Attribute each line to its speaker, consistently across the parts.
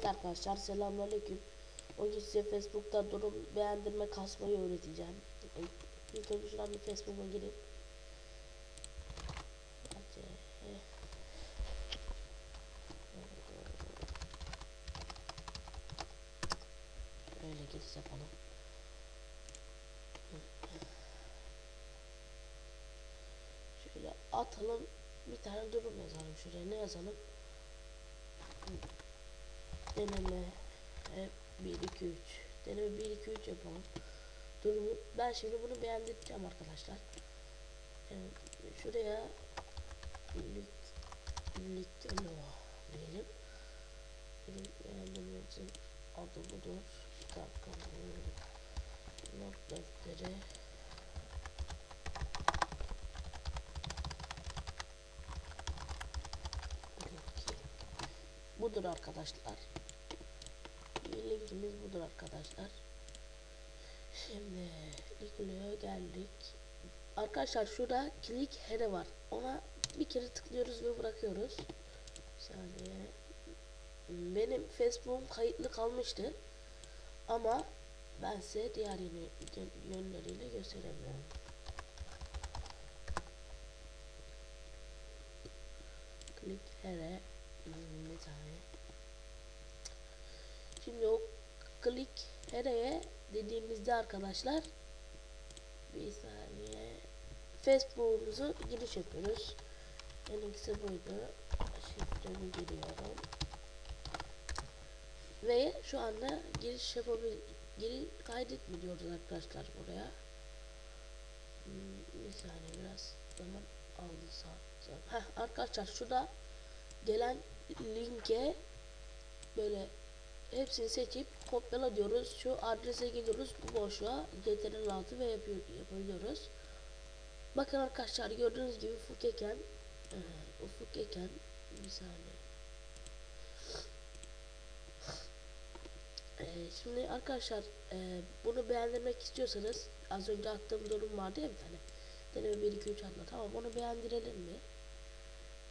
Speaker 1: Evet arkadaşlar selamünaleyküm. Bugün size Facebook'ta durum beğendirme kasmayı öğreteceğim. İlk önce şuradan bir Facebook'a. Hadi. Öyle giriş yapalım. Şöyle atalım. Bir tane durum yazalım şuraya. Ne yazalım? Deneme. E, 1 2 3 deneme 1 2 3 yapalım. Durumu ben şimdi bunu beğendireceğim arkadaşlar. E, şuraya lit lit no diyelim. Benim beğendirmemizin adı budur. Dakika not defteri. Budur arkadaşlar linkimiz budur arkadaşlar. Şimdi Likulio'ya geldik. Arkadaşlar şurada click here var. Ona bir kere tıklıyoruz ve bırakıyoruz. Saniye benim Facebook'um kayıtlı kalmıştı. Ama ben size diğer yönleriyle gösteremiyorum. Click here. Tane. Şimdi o klik hereye dediğimizde arkadaşlar bir saniye Facebook'umuzu giriş yapıyoruz. En iyisi buydu. Şifremi giriyorum. Ve şu anda giriş yapabil geri kaydetme diyoruz arkadaşlar buraya. Hmm, bir saniye biraz zaman aldı. Heh, arkadaşlar şurada gelen linke böyle hepsini seçip kopyala diyoruz. Şu adrese gidiyoruz. Bu boşluğa CTRL altı ve yapıyor, yapabiliyoruz. Bakın arkadaşlar gördüğünüz gibi ufuk eken e, ufuk eken bir saniye. E, şimdi arkadaşlar e, bunu beğendirmek istiyorsanız az önce attığım durum vardı ya bir tane. Deneme 1 2 3 atma. Tamam onu beğendirelim mi?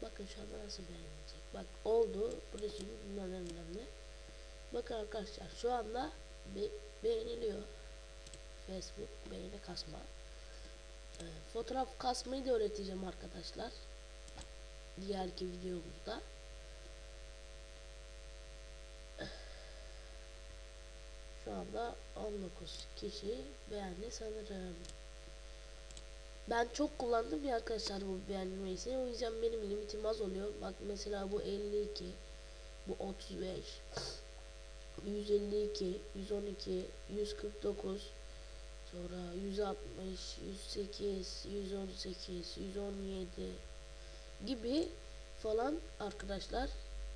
Speaker 1: Bakın şu anda nasıl beğenilecek. Bak oldu. Burası bilmem ne. Bakın arkadaşlar şu anda be beğeniliyor. Facebook beğeni kasma. Ee, fotoğraf kasmayı da öğreteceğim arkadaşlar. Diğerki videomuzda. Şu anda 19 kişi beğendi sanırım. Ben çok kullandım ya arkadaşlar bu beğenilmesini. O yüzden benim limitim az oluyor. Bak mesela bu 52 bu 35 152, 112, 149, sonra 160, 108, 118, 117 gibi falan arkadaşlar.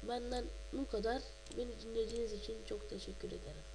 Speaker 1: Benden bu kadar. Beni dinlediğiniz için çok teşekkür ederim.